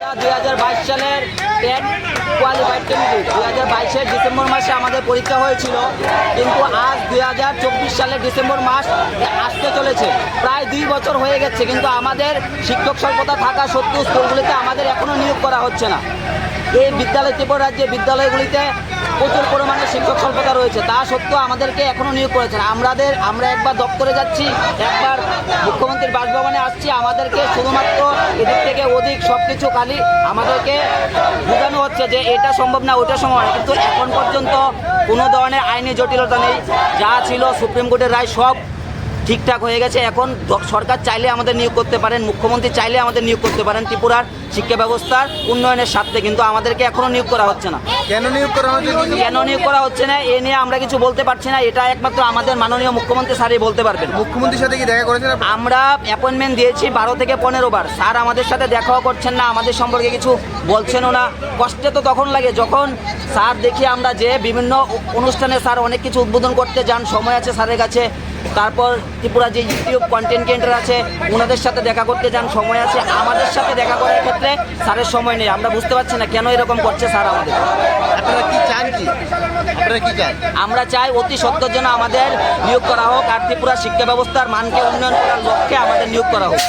দুই হাজার বাইশ সালের টেট কোয়ালিফাইড ক্যান্ডিডেট ডিসেম্বর মাসে আমাদের পরীক্ষা হয়েছিল, কিন্তু আজ দুই হাজার চব্বিশ সালের ডিসেম্বর মাস আসতে চলেছে। প্রায় দুই বছর হয়ে গেছে, কিন্তু আমাদের শিক্ষক স্বল্পতা থাকা সত্ত্বেও স্কুলগুলিতে আমাদের এখনও নিয়োগ করা হচ্ছে না। এই বিদ্যালয় ত্রিপুরা রাজ্যে বিদ্যালয়গুলিতে প্রচুর পরিমাণে শিক্ষক স্বল্পতা রয়েছে। তা সত্ত্বেও আমাদেরকে এখনও নিয়োগ করেছেন আমাদের আমরা একবার দপ্তরে যাচ্ছি, একবার মুখ্যমন্ত্রীর বাসভবনে আসছি, আমাদেরকে শুধুমাত্র এদিক থেকে অধিক সব কিছু খালি আমাদেরকে বোঝানো হচ্ছে যে এটা সম্ভব না, ওটা সম্ভব না। কিন্তু এখন পর্যন্ত কোনো ধরনের আইনি জটিলতা নেই। যা ছিল সুপ্রিম কোর্টের রায় সব ঠিকঠাক হয়ে গেছে। এখন সরকার চাইলে আমাদের নিয়োগ করতে পারেন মুখ্যমন্ত্রী চাইলে আমাদের নিয়োগ করতে পারেন ত্রিপুরার শিক্ষা ব্যবস্থার উন্নয়নের স্বার্থে কিন্তু আমাদেরকে এখনও নিয়োগ করা হচ্ছে না। কেন নিয়োগ করা হয়েছে কেন নিয়োগ করা হচ্ছে না? এ নিয়ে আমরা কিছু বলতে পারছি না। এটা একমাত্র আমাদের মাননীয় মুখ্যমন্ত্রী স্যারই বলতে পারবেন। মুখ্যমন্ত্রীর সাথে কি দেখা করেছেন আমরা অ্যাপয়েন্টমেন্ট দিয়েছি বারো থেকে পনেরো বার। স্যার আমাদের সাথে দেখাও করছেন না আমাদের সম্পর্কে কিছু বলছেনও না। কষ্টে তো তখন লাগে যখন স্যার দেখি আমরা যে বিভিন্ন অনুষ্ঠানে স্যার অনেক কিছু উদ্বোধন করতে যান সময় আছে স্যারের কাছে। তারপর ত্রিপুরা যে ইউটিউব কন্টেন্ট ক্রিয়েটার আছে ওনাদের সাথে দেখা করতে যান সময় আছে। আমাদের সাথে দেখা করার ক্ষেত্রে স্যারের সময় নেই। আমরা বুঝতে পারছি না কেন এরকম করছে স্যার আমাদের। আপনারা কি চান কি? আপনারা কি চান? আমরা চাই অতি সত্তর জন্য আমাদের নিয়োগ করা হোক আর ত্রিপুরা শিক্ষা ব্যবস্থার মানকে উন্নয়ন করার লক্ষ্যে আমাদের নিয়োগ করা হোক।